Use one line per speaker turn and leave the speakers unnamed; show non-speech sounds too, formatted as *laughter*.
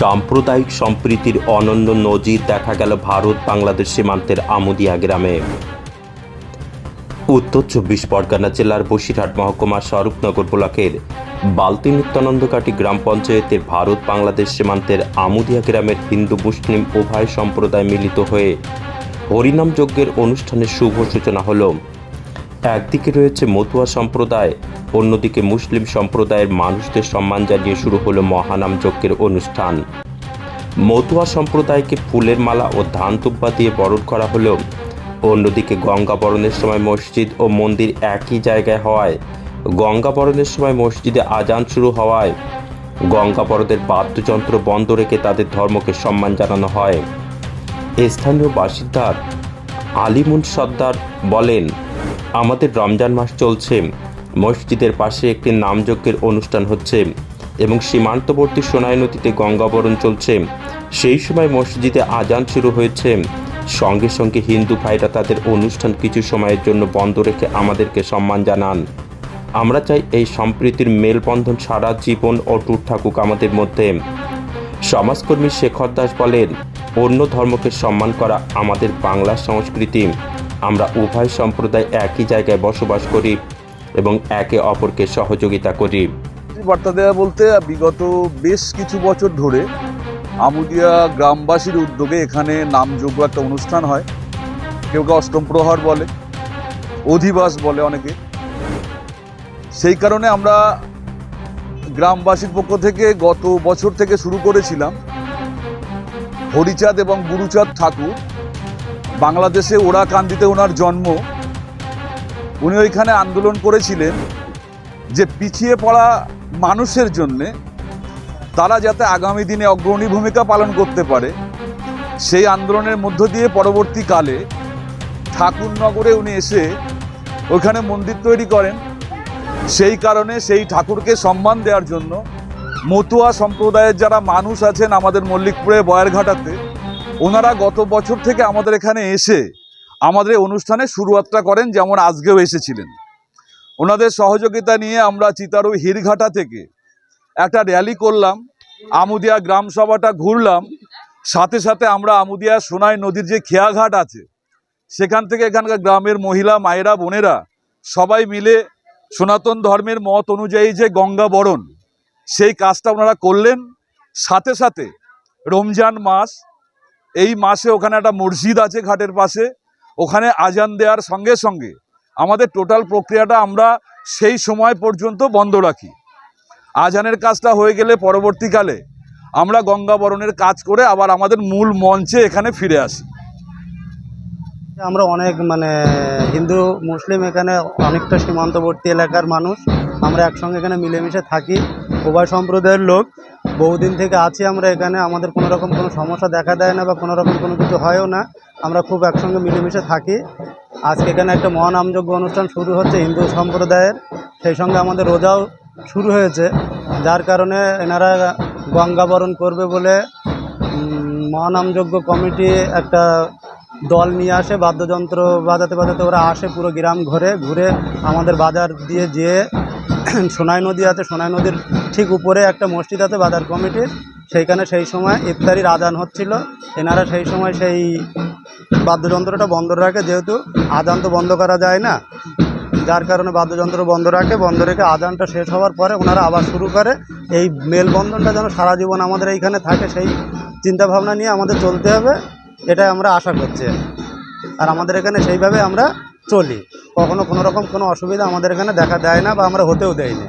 সাম্প্রদায়িক সম্প্রীতির অনন্য নজির দেখা গেল ভারত বাংলাদেশ সীমান্তের আমুদিয়া গ্রামে। উত্তর চব্বিশ পরগনা জেলার বসিরহাট মহকুমার স্বরূপনগর ব্লকের বালতি নিত্যানন্দকাটি গ্রাম পঞ্চায়েতের ভারত বাংলাদেশ সীমান্তের আমুদিয়া গ্রামের হিন্দু মুসলিম উভয় সম্প্রদায় মিলিত হয়ে হরিনাম যজ্ঞের অনুষ্ঠানের শুভ সূচনা হলো। একদিকে রয়েছে মতুয়া সম্প্রদায়, অন্যদিকে মুসলিম সম্প্রদায়ের মানুষদের সম্মান জানিয়ে শুরু হলো মহানাম যজ্ঞের অনুষ্ঠান। মতুয়া সম্প্রদায়কে ফুলের মালা ও ধান তুব্বা দিয়ে বরণ করা হলেও অন্যদিকে গঙ্গা বরণের সময় মসজিদ ও মন্দির একই জায়গায় হওয়ায়, গঙ্গা বরণের সময় মসজিদে আজান শুরু হওয়ায়, গঙ্গা বরদের বাদ্যযন্ত্র বন্ধ রেখে তাদের ধর্মকে সম্মান জানানো হয়। স্থানীয় বাসিন্দার আলিমুন সর্দার বলেন আমাদের রমজান মাস চলছে। মসজিদের পাশে একটি নামযজ্ঞের অনুষ্ঠান হচ্ছে এবং সীমান্তবর্তী সোনাই নদীতে গঙ্গাবরণ চলছে। সেই সময় মসজিদে আজান শুরু হয়েছে। সঙ্গে সঙ্গে হিন্দু ভাইরা তাদের অনুষ্ঠান কিছু সময়ের জন্য বন্ধ রেখে আমাদেরকে সম্মান জানান। আমরা চাই এই সম্প্রীতির মেলবন্ধন সারা জীবন অটুট থাকুক আমাদের মধ্যে। সমাজকর্মী শেখর দাস বলেন, অন্য ধর্মকে সম্মান করা আমাদের বাংলা সংস্কৃতি। আমরা উভয় সম্প্রদায় একই জায়গায় বসবাস করি এবং একে অপরকে সহযোগিতা করি।
বার্তা দেওয়া বলতে, বিগত বেশ কিছু বছর ধরে আমুদিয়া গ্রামবাসীর উদ্যোগে এখানে নামযোগ্য একটা অনুষ্ঠান হয়। কেউ কেউ অষ্টম প্রহর বলে, অধিবাস বলে অনেকে। সেই কারণে আমরা গ্রামবাসীর পক্ষ থেকে গত বছর থেকে শুরু করেছিলাম হরিচাঁদ এবং গুরুচাঁদ ঠাকুর। বাংলাদেশে ওরাকান্দিতে ওনার জন্ম। উনি ওইখানে আন্দোলন করেছিলেন যে পিছিয়ে পড়া মানুষের জন্যে তারা যাতে আগামী দিনে অগ্রণী ভূমিকা পালন করতে পারে, সেই আন্দোলনের মধ্য দিয়ে পরবর্তীকালে ঠাকুরনগরে উনি এসে ওখানে মন্দির তৈরি করেন। সেই কারণে সেই ঠাকুরকে সম্মান দেওয়ার জন্য মতুয়া সম্প্রদায়ের যারা মানুষ আছেন আমাদের মল্লিকপুরে বয়ারঘাটাতে ওনারা গত বছর থেকে আমাদের এখানে এসে আমাদের অনুষ্ঠানে শুরুয়াতটা করেন যেমন আজকেও এসেছিলেন। ওনাদের সহযোগিতা নিয়ে আমরা চিতারু হিরঘাটা থেকে একটা র্যালি করলাম, আমুদিয়া গ্রাম সভাটা ঘুরলাম, সাথে সাথে আমরা আমুদিয়া সোনাই নদীর যে খেয়াঘাট আছে, সেখান থেকে এখানকার গ্রামের মহিলা, মায়েরা, বোনেরা সবাই মিলে সনাতন ধর্মের মত অনুযায়ী যে গঙ্গা বরণ, সেই কাজটা ওনারা করলেন। সাথে সাথে রমজান মাস এই মাসে ওখানে একটা মসজিদ আছে ঘাটের পাশে, ওখানে আজান দেওয়ার সঙ্গে সঙ্গে আমাদের টোটাল প্রক্রিয়াটা আমরা সেই সময় পর্যন্ত বন্ধ রাখি। আজানের কাজটা হয়ে গেলে পরবর্তীকালে আমরা গঙ্গাবরণের কাজ করে আবার আমাদের মূল মঞ্চে এখানে ফিরে আসি।
আমরা অনেক মানে হিন্দু, মুসলিম এখানে অনেকটা সীমান্তবর্তী এলাকার মানুষ। আমরা একসঙ্গে এখানে মিলেমিশে থাকি। উভয় সম্প্রদায়ের লোক। বহুদিন থেকে আছি আমরা এখানে, আমাদের কোনো রকম কোনো সমস্যা দেখা দেয় না বা কোনো রকম কোনো কিছু হয়ও না। আমরা খুব একসঙ্গে মিলেমিশে থাকি। আজকে এখানে একটা মহানামযোগ্য অনুষ্ঠান শুরু হচ্ছে হিন্দু সম্প্রদায়ের। সেই সঙ্গে আমাদের রোজাও শুরু হয়েছে। যার কারণে এনারা গঙ্গাবরণ করবে বলে মহানামযোগ্য কমিটি একটা দল নিয়ে আসে, বাদ্যযন্ত্র বাজাতে বাজাতে ওরা আসে পুরো গ্রাম ঘুরে ঘুরে আমাদের বাজার দিয়ে যেয়ে *clears throat* সোনাই নদী আছে, সোনাই নদীর ঠিক উপরে একটা মসজিদ আছে বাজার কমিটির সেইখানে সেই সময় ইফতারির আজান হচ্ছিল। এনারা সেই সময় সেই বাদ্যযন্ত্রটা বন্ধ রাখে, যেহেতু আজান তো বন্ধ করা যায় না। যার কারণে বাদ্যযন্ত্র বন্ধ রাখে, বন্ধ রেখে আজানটা শেষ হওয়ার পরে ওনারা আবার শুরু করে। এই মেলবন্ধনটা যেন সারা জীবন আমাদের এইখানে থাকে, সেই চিন্তাভাবনা নিয়ে আমাদের চলতে হবে, এটাই আমরা আশা করছি। আর আমাদের এখানে সেইভাবে আমরা চলি। কখনো কোনো রকম কোনো অসুবিধা আমাদের এখানে দেখা দেয় না বা আমরা হতেও দেয় না